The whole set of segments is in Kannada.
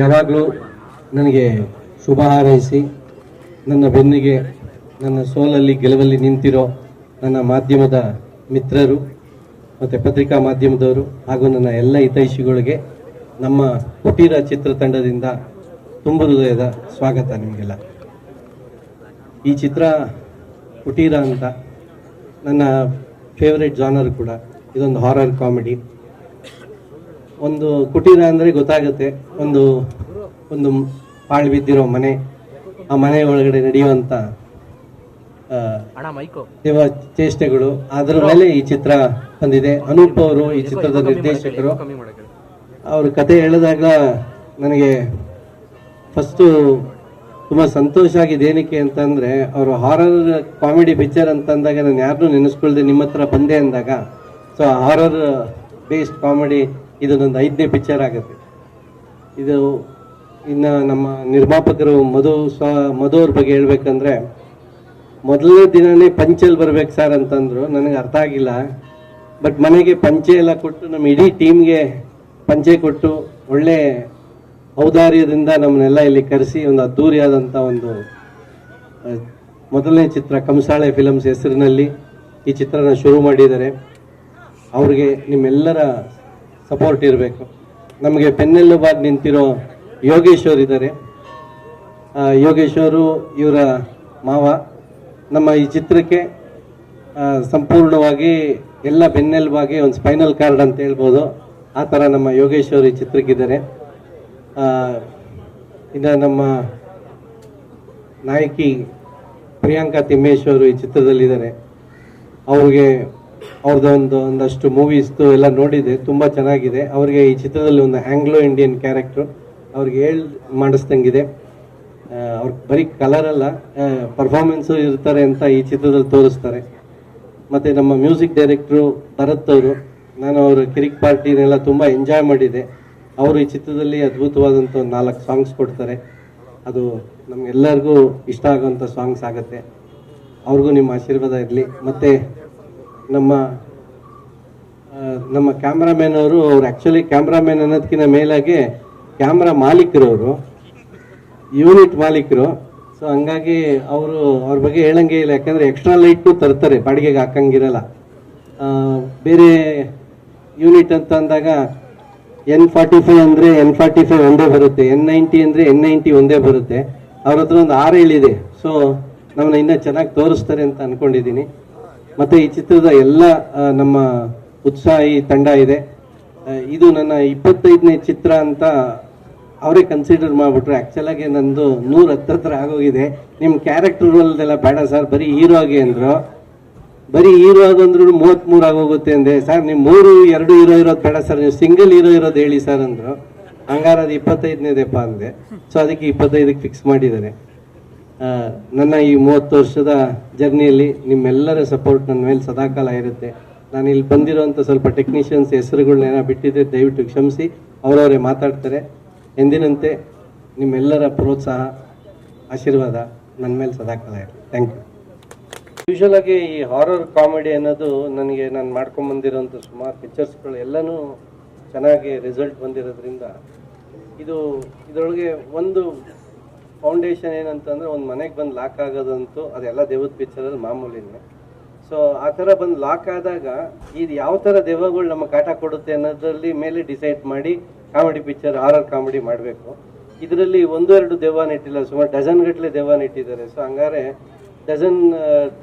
ಯಾವಾಗಲೂ ನನಗೆ ಶುಭ ಹಾರೈಸಿ, ನನ್ನ ಬೆನ್ನಿಗೆ, ನನ್ನ ಸೋಲಲ್ಲಿ ಗೆಲುವಲ್ಲಿ ನಿಂತಿರೋ ನನ್ನ ಮಾಧ್ಯಮದ ಮಿತ್ರರು ಮತ್ತು ಪತ್ರಿಕಾ ಮಾಧ್ಯಮದವರು ಹಾಗೂ ನನ್ನ ಎಲ್ಲ ಹಿತೈಷಿಗಳಿಗೆ ನಮ್ಮ ಕುಟೀರ ಚಿತ್ರತಂಡದಿಂದ ತುಂಬ ಹೃದಯದ ಸ್ವಾಗತ ನಿಮಗೆಲ್ಲ. ಈ ಚಿತ್ರ ಕುಟೀರ ಅಂತ ನನ್ನ ಫೇವ್ರೆಟ್ ಜಾನರ್ ಕೂಡ ಇದೊಂದು ಹಾರರ್ ಕಾಮಿಡಿ ಒಂದು ಕುಟೀರ ಅಂದರೆ ಗೊತ್ತಾಗುತ್ತೆ. ಒಂದು ಒಂದು ಪಾಳು ಬಿದ್ದಿರೋ ಮನೆ ಆ ಮನೆ ಒಳಗಡೆ ನಡೆಯುವಂಥ ದೇವ ಚೇಷ್ಟೆಗಳು ಅದರ ಮೇಲೆ ಈ ಚಿತ್ರ ಬಂದಿದೆ. ಅನೂಪ್ ಅವರು ಈ ಚಿತ್ರದ ನಿರ್ದೇಶಕರು. ಅವರು ಕತೆ ಹೇಳಿದಾಗ ನನಗೆ ಫಸ್ಟು ತುಂಬ ಸಂತೋಷ ಆಗಿದೆ. ಏನಕ್ಕೆ ಅಂತಂದರೆ ಅವರು ಹಾರರ್ ಕಾಮಿಡಿ ಪಿಕ್ಚರ್ ಅಂತ ಅಂದಾಗ ನಾನು ಯಾರನ್ನೂ ನೆನೆಸ್ಕೊಳ್ದೆ ನಿಮ್ಮ ಹತ್ರ ಬಂದೆ ಅಂದಾಗ. ಸೊ ಹಾರರ್ ಬೇಸ್ಡ್ ಕಾಮಿಡಿ ಇದು ನಂದು ಐದನೇ ಪಿಕ್ಚರ್ ಆಗುತ್ತೆ. ಇದು ಇನ್ನು ನಮ್ಮ ನಿರ್ಮಾಪಕರು ಮಧು ಸ್ವ, ಮಧು ಅವ್ರ ಬಗ್ಗೆ ಹೇಳ್ಬೇಕಂದ್ರೆ, ಮೊದಲನೇ ದಿನನೇ ಪಂಚೆಲ್ ಬರ್ಬೇಕು ಸರ್ ಅಂತಂದ್ರು, ನನಗೆ ಅರ್ಥ ಆಗಿಲ್ಲ. ಬಟ್ ಮನೆಗೆ ಪಂಚೆ ಎಲ್ಲ ಕೊಟ್ಟು ನಮ್ಮ ಇಡೀ ಟೀಮ್ಗೆ ಪಂಚೆ ಕೊಟ್ಟು ಒಳ್ಳೆ ಔದಾರ್ಯದಿಂದ ನಮ್ಮನ್ನೆಲ್ಲ ಇಲ್ಲಿ ಕರೆಸಿ ಒಂದು ಅದ್ದೂರಿಯಾದಂಥ ಒಂದು ಮೊದಲನೇ ಚಿತ್ರ ಕಂಸಾಳೆ ಫಿಲಮ್ಸ್ ಹೆಸರಿನಲ್ಲಿ ಈ ಚಿತ್ರನ ಶುರು ಮಾಡಿದ್ದಾರೆ. ಅವ್ರಿಗೆ ನಿಮ್ಮೆಲ್ಲರ ಸಪೋರ್ಟ್ ಇರಬೇಕು. ನಮಗೆ ಬೆನ್ನೆಲುಬಾಗಿ ನಿಂತಿರೋ ಯೋಗೇಶ್ವರ್ ಇದ್ದಾರೆ ಯೋಗೇಶ್ವರು ಇವರ ಮಾವ. ನಮ್ಮ ಈ ಚಿತ್ರಕ್ಕೆ ಸಂಪೂರ್ಣವಾಗಿ ಎಲ್ಲ ಬೆನ್ನೆಲುಬಾಗಿ ಒಂದು ಸ್ಪೈನಲ್ ಕಾರ್ಡ್ ಅಂತ ಹೇಳ್ಬೋದು. ಆ ಥರ ನಮ್ಮ ಯೋಗೇಶ್ವರ್ ಈ ಚಿತ್ರಕ್ಕಿದ್ದಾರೆ. ಇನ್ನು ನಮ್ಮ ನಾಯಕಿ ಪ್ರಿಯಾಂಕಾ ತಿಮ್ಮೇಶ್ವರು ಈ ಚಿತ್ರದಲ್ಲಿದ್ದಾರೆ. ಅವ್ರಿಗೆ ಅವ್ರದ್ದು ಒಂದು ಒಂದಷ್ಟು ಮೂವೀಸ್ದು ಎಲ್ಲ ನೋಡಿದೆ, ತುಂಬ ಚೆನ್ನಾಗಿದೆ. ಅವ್ರಿಗೆ ಈ ಚಿತ್ರದಲ್ಲಿ ಒಂದು ಆಂಗ್ಲೋ ಇಂಡಿಯನ್ ಕ್ಯಾರೆಕ್ಟ್ರು ಅವ್ರಿಗೆ ಹೇಳ್ ಮಾಡಿಸ್ದಂಗಿದೆ. ಅವ್ರ ಬರೀ ಕಲರ್ ಅಲ್ಲ ಪರ್ಫಾರ್ಮೆನ್ಸು ಇರ್ತಾರೆ ಅಂತ ಈ ಚಿತ್ರದಲ್ಲಿ ತೋರಿಸ್ತಾರೆ. ಮತ್ತು ನಮ್ಮ ಮ್ಯೂಸಿಕ್ ಡೈರೆಕ್ಟ್ರು ಭರತ್ ಅವರು, ನಾನು ಅವರ ಕಿರಿಕ್ ಪಾರ್ಟಿನೆಲ್ಲ ತುಂಬ ಎಂಜಾಯ್ ಮಾಡಿದೆ. ಅವರು ಈ ಚಿತ್ರದಲ್ಲಿ ಅದ್ಭುತವಾದಂಥ ಒಂದು ನಾಲ್ಕು ಸಾಂಗ್ಸ್ ಕೊಡ್ತಾರೆ. ಅದು ನಮಗೆಲ್ಲರಿಗೂ ಇಷ್ಟ ಆಗುವಂಥ ಸಾಂಗ್ಸ್ ಆಗುತ್ತೆ. ಅವ್ರಿಗೂ ನಿಮ್ಮ ಆಶೀರ್ವಾದ ಇರಲಿ. ಮತ್ತು ನಮ್ಮ ನಮ್ಮ ಕ್ಯಾಮ್ರಾಮ್ಯಾನ್ ಅವರು, ಅವ್ರು ಆ್ಯಕ್ಚುಲಿ ಕ್ಯಾಮ್ರಾಮ್ಯಾನ್ ಅನ್ನೋದಕ್ಕಿಂತ ಮೇಲಾಗಿ ಕ್ಯಾಮ್ರಾ ಮಾಲೀಕರು ಅವರು ಯೂನಿಟ್ ಮಾಲೀಕರು. ಸೊ ಹಂಗಾಗಿ ಅವರು ಅವ್ರ ಬಗ್ಗೆ ಹೇಳಂಗೆ ಇಲ್ಲ. ಯಾಕಂದ್ರೆ ಎಕ್ಸ್ಟ್ರಾ ಲೈಟು ತರ್ತಾರೆ, ಬಾಡಿಗೆಗೆ ಹಾಕಂಗಿರಲ್ಲ. ಬೇರೆ ಯೂನಿಟ್ ಅಂತ ಅಂದಾಗ ಎನ್ ಫಾರ್ಟಿ ಫೈವ್ ಅಂದರೆ ಎನ್ ಫಾರ್ಟಿ ಫೈವ್ ಒಂದೇ ಬರುತ್ತೆ ಎನ್ ನೈಂಟಿ ಅಂದರೆ ಎನ್ ನೈಂಟಿ ಒಂದೇ ಬರುತ್ತೆ. ಅವ್ರ ಹತ್ರ ಒಂದು ಆರು ಹೇಳಿದೆ ಸೊ ನಮ್ಮನ್ನ ಇನ್ನೂ ಚೆನ್ನಾಗಿ ತೋರಿಸ್ತಾರೆ ಅಂತ ಅನ್ಕೊಂಡಿದ್ದೀನಿ. ಮತ್ತು ಈ ಚಿತ್ರದ ಎಲ್ಲ ನಮ್ಮ ಉತ್ಸಾಹಿ ತಂಡ ಇದೆ. ಇದು ನನ್ನ ಇಪ್ಪತ್ತೈದನೇ ಚಿತ್ರ ಅಂತ ಅವರೇ ಕನ್ಸಿಡರ್ ಮಾಡಿಬಿಟ್ರು. ಆ್ಯಕ್ಚುಲಾಗಿ ನಂದು ನೂರ ಹತ್ತತ್ರ ಆಗೋಗಿದೆ. ನಿಮ್ಮ ಕ್ಯಾರೆಕ್ಟರ್ ರೋಲ್ದೆಲ್ಲ ಬೇಡ ಸರ್ ಬರೀ ಹೀರೋ ಆಗಿ ಅಂದರು. ಬರೀ ಹೀರೋ ಆಗೋಂದ್ರು ಮೂವತ್ತ್ಮೂರು ಆಗೋಗುತ್ತೆ ಅಂದೆ. ಸರ್ ನೀವು ಮೂರು, ಎರಡು ಹೀರೋ ಇರೋದು ಬೇಡ ಸರ್ ನೀವು ಸಿಂಗಲ್ ಹೀರೋ ಇರೋದು ಹೇಳಿ ಸರ್ ಅಂದರು. ಹಂಗಾರ ಅದು ಇಪ್ಪತ್ತೈದನೇದೆಪ್ಪ ಅಂದೆ. ಸೊ ಅದಕ್ಕೆ ಇಪ್ಪತ್ತೈದಕ್ಕೆ ಫಿಕ್ಸ್ ಮಾಡಿದ್ದಾರೆ. ನನ್ನ ಈ ಮೂವತ್ತು ವರ್ಷದ ಜರ್ನಿಯಲ್ಲಿ ನಿಮ್ಮೆಲ್ಲರ ಸಪೋರ್ಟ್ ನನ್ನ ಮೇಲೆ ಸದಾಕಾಲ ಇರುತ್ತೆ. ನಾನು ಇಲ್ಲಿ ಬಂದಿರೋಂಥ ಸ್ವಲ್ಪ ಟೆಕ್ನಿಷಿಯನ್ಸ್ ಹೆಸರುಗಳನ್ನೇನ ಬಿಟ್ಟಿದ್ದೆ ದಯವಿಟ್ಟು ಕ್ಷಮಿಸಿ, ಅವರವರೇ ಮಾತಾಡ್ತಾರೆ. ಎಂದಿನಂತೆ ನಿಮ್ಮೆಲ್ಲರ ಪ್ರೋತ್ಸಾಹ, ಆಶೀರ್ವಾದ ನನ್ನ ಮೇಲೆ ಸದಾಕಾಲ ಇರುತ್ತೆ. ಥ್ಯಾಂಕ್ ಯು ಯೂಶಲ್ ಆಗಿ ಈ ಹಾರರ್ ಕಾಮಿಡಿ ಅನ್ನೋದು ನನಗೆ ನಾನು ಮಾಡ್ಕೊಂಬಂದಿರೋಂಥ ಸುಮಾರು ಪಿಕ್ಚರ್ಸ್ಗಳು ಎಲ್ಲನೂ ಚೆನ್ನಾಗಿ ರಿಸಲ್ಟ್ ಬಂದಿರೋದ್ರಿಂದ ಇದು ಇದರೊಳಗೆ ಒಂದು ಫೌಂಡೇಶನ್ ಏನಂತಂದ್ರೆ ಒಂದು ಮನೆಗೆ ಬಂದು ಲಾಕ್ ಆಗೋದಂತೂ ಅದೆಲ್ಲ ದೇವದ ಪಿಕ್ಚರಲ್ಲಿ ಮಾಮೂಲಿನೇ ಸೊ ಆ ಥರ ಬಂದು ಲಾಕ್ ಆದಾಗ ಇದು ಯಾವ ಥರ ದೆವ್ವಗಳು ನಮ್ಮ ಕಾಟ ಕೊಡುತ್ತೆ ಅನ್ನೋದ್ರಲ್ಲಿ ಮೇಲೆ ಡಿಸೈಡ್ ಮಾಡಿ ಕಾಮಿಡಿ ಪಿಕ್ಚರ್ ಆರ್ ಕಾಮಿಡಿ ಮಾಡಬೇಕು. ಇದರಲ್ಲಿ ಒಂದು ಎರಡು ದೆವ್ವ ನೆಟ್ಟಿಲ್ಲ, ಸುಮಾರು ಡಜನ್ ಗಟ್ಟಲೆ ದೆವ್ವ ನೆಟ್ಟಿದ್ದಾರೆ. ಸೊ ಹಂಗಾರೆ ಡಜನ್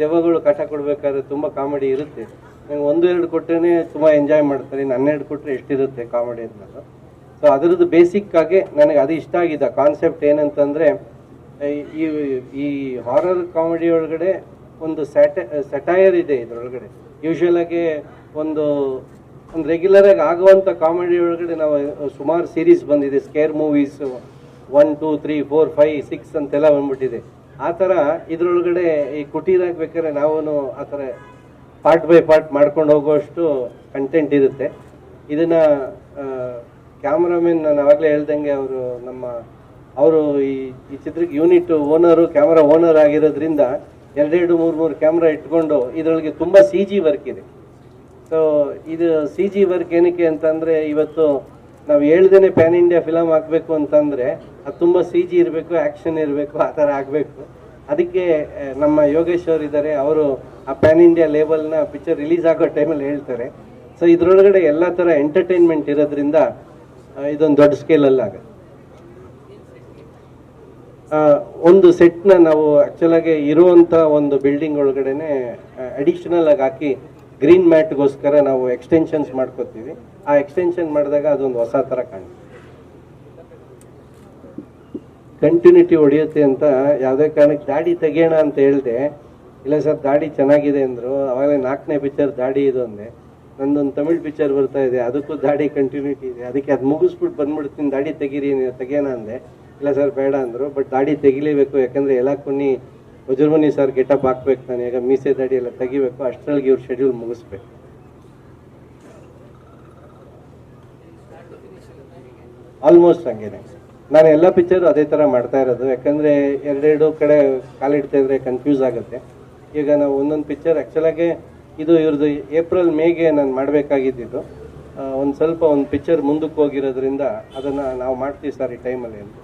ದೆವ್ವಗಳು ಕಾಟ ಕೊಡಬೇಕಾದ್ರೆ ತುಂಬ ಕಾಮಿಡಿ ಇರುತ್ತೆ. ನಂಗೆ ಒಂದು ಎರಡು ಕೊಟ್ಟರೆ ತುಂಬ ಎಂಜಾಯ್ ಮಾಡ್ತಾರೆ ಇನ್ನು ಹನ್ನೆರಡು ಕೊಟ್ಟರೆ ಎಷ್ಟಿರುತ್ತೆ ಕಾಮಿಡಿ ಅನ್ನೋದು. ಸೊ ಅದರದ್ದು ಬೇಸಿಕ್ ಆಗಿ ನನಗೆ ಅದು ಇಷ್ಟ ಆಗಿದೆ. ಕಾನ್ಸೆಪ್ಟ್ ಏನಂತಂದರೆ, ಈ ಈ ಹಾರರ್ ಕಾಮಿಡಿ ಒಳಗಡೆ ಒಂದು ಸ್ಯಾಟ ಸೆಟೈರ್ ಇದೆ ಇದರೊಳಗಡೆ. ಆಗಿ ಒಂದು ಒಂದು ರೆಗ್ಯುಲರ್ ಆಗಿ ಆಗುವಂಥ ಕಾಮಿಡಿ ಒಳಗಡೆ ನಾವು ಸುಮಾರು ಸೀರೀಸ್ ಬಂದಿದೆ. Scare movies one two three four five six ಅಂತೆಲ್ಲ ಬಂದ್ಬಿಟ್ಟಿದೆ. ಆ ಥರ ಇದರೊಳಗಡೆ ಈ ಕುಟೀರ ಆಗ್ಬೇಕಾದ್ರೆ ನಾವು ಆ ಥರ ಪಾರ್ಟ್ ಬೈ ಪಾರ್ಟ್ ಮಾಡ್ಕೊಂಡು ಹೋಗುವಷ್ಟು ಕಂಟೆಂಟ್ ಇರುತ್ತೆ. ಇದನ್ನ ಕ್ಯಾಮ್ರಾಮನ್ ನಾನು ಆವಾಗಲೇ ಹೇಳ್ದಂಗೆ ಅವರು ನಮ್ಮ, ಅವರು ಈ ಈ ಚಿತ್ರಕ್ಕೆ ಯೂನಿಟ್ ಓನರು, ಕ್ಯಾಮ್ರಾ ಓನರ್ ಆಗಿರೋದ್ರಿಂದ ಎರಡೆರಡು ಮೂರು ಮೂರು ಕ್ಯಾಮ್ರಾ ಇಟ್ಕೊಂಡು ಇದರೊಳಗೆ ತುಂಬ ಸಿ ಜಿ ವರ್ಕ್ ಇದೆ. ಸೊ ಇದು ಸಿ ಜಿ ವರ್ಕ್ ಏನಕ್ಕೆ ಅಂತಂದರೆ ಇವತ್ತು ನಾವು ಹೇಳ್ದೇನೆ ಪ್ಯಾನ್ ಇಂಡಿಯಾ ಫಿಲಮ್ ಆಗಬೇಕು ಅಂತಂದ್ರೆ ಅದು ತುಂಬ ಸಿ ಜಿ ಇರಬೇಕು ಆ್ಯಕ್ಷನ್ ಇರಬೇಕು, ಆ ಥರ ಆಗಬೇಕು. ಅದಕ್ಕೆ ನಮ್ಮ ಯೋಗೇಶ್ ಅವರು ಇದ್ದಾರೆ ಅವರು ಆ ಪ್ಯಾನ್ ಇಂಡಿಯಾ ಲೇಬಲ್ನ ಪಿಕ್ಚರ್ ರಿಲೀಸ್ ಆಗೋ ಟೈಮಲ್ಲಿ ಹೇಳ್ತಾರೆ. ಸೊ ಇದರೊಳಗಡೆ ಎಲ್ಲ ಥರ ಎಂಟರ್ಟೈನ್ಮೆಂಟ್ ಇರೋದ್ರಿಂದ ಇದೊಂದು ದೊಡ್ಡ ಸ್ಕೇಲಲ್ಲಿ ಆಗುತ್ತೆ. ಒಂದು ಸೆಟ್ನ ನಾವು ಆ್ಯಕ್ಚುಲಾಗಿ ಇರುವಂಥ ಒಂದು ಬಿಲ್ಡಿಂಗ್ ಒಳಗಡೆನೆ ಅಡಿಷನಲ್ ಆಗಿ ಹಾಕಿ ಗ್ರೀನ್ ಮ್ಯಾಟ್ಗೋಸ್ಕರ ನಾವು ಎಕ್ಸ್ಟೆನ್ಷನ್ಸ್ ಮಾಡ್ಕೋತೀವಿ. ಆ ಎಕ್ಸ್ಟೆನ್ಷನ್ ಮಾಡಿದಾಗ ಅದೊಂದು ಹೊಸ ಥರ ಕಾಣುತ್ತೆ. ಕಂಟಿನ್ಯೂಟಿ ಹೊಡೆಯುತ್ತೆ ಅಂತ ಯಾವುದೇ ಕಾರಣಕ್ಕೆ ದಾಡಿ ತೆಗಿಯೋಣ ಅಂತ ಹೇಳಿದೆ, ಇಲ್ಲ ಸರ್ ದಾಡಿ ಚೆನ್ನಾಗಿದೆ ಅಂದರು, ಅವಾಗಲೇ ನಾಲ್ಕನೇ ಪಿಕ್ಚರ್ ದಾಡಿ ಇದು ಅಂದೆ. ನಂದೊಂದು ತಮಿಳ್ ಪಿಕ್ಚರ್ ಬರ್ತಾ ಇದೆ, ಅದಕ್ಕೂ ದಾಡಿ ಕಂಟಿನ್ಯೂಟಿ ಇದೆ. ಅದಕ್ಕೆ ಅದು ಮುಗಿಸ್ಬಿಟ್ಟು ಬಂದ್ಬಿಡ್ತೀನಿ, ದಾಡಿ ತೆಗೀರಿ ತೆಗಿಯೋಣ ಅಂದೆ. ಇಲ್ಲ ಸರ್, ಬೇಡ ಅಂದರು ಬಟ್ ದಾಡಿ ತೆಗಿಲೇಬೇಕು, ಯಾಕಂದರೆ ಎಲ್ಲ ಕೊನ್ನಿ ವಜ್ರಮನಿ ಸರ್ ಗೆಟಪ್ ಹಾಕ್ಬೇಕು ನಾನು ಈಗ ಮೀಸೆ ದಾಡಿ ಎಲ್ಲ ತೆಗಿಬೇಕು ಅಷ್ಟರಲ್ಲಿ ಇವ್ರ ಶೆಡ್ಯೂಲ್ ಮುಗಿಸ್ಬೇಕು. ಆಲ್ಮೋಸ್ಟ್ ಹಂಗೇನೆ. ನಾನು ಎಲ್ಲ ಪಿಕ್ಚರು ಅದೇ ಥರ ಮಾಡ್ತಾ ಇರೋದು, ಯಾಕಂದರೆ ಎರಡೆರಡು ಕಡೆ ಕಾಲಿಡ್ತಾ ಇದ್ರೆ ಕನ್ಫ್ಯೂಸ್ ಆಗುತ್ತೆ. ಈಗ ನಾವು ಒಂದೊಂದು ಪಿಕ್ಚರ್ ಆ್ಯಕ್ಚುಲಾಗಿ ಇದು ಇವ್ರದ್ದು ಏಪ್ರಿಲ್ ಮೇಗೆ ನಾನು ಮಾಡಬೇಕಾಗಿದ್ದು ಒಂದು ಸ್ವಲ್ಪ ಒಂದು ಪಿಕ್ಚರ್ ಮುಂದಕ್ಕೆ ಹೋಗಿರೋದ್ರಿಂದ ಅದನ್ನು ನಾವು ಮಾಡ್ತೀವಿ ಸರ್ ಈ ಟೈಮಲ್ಲಿ ಅಂತ.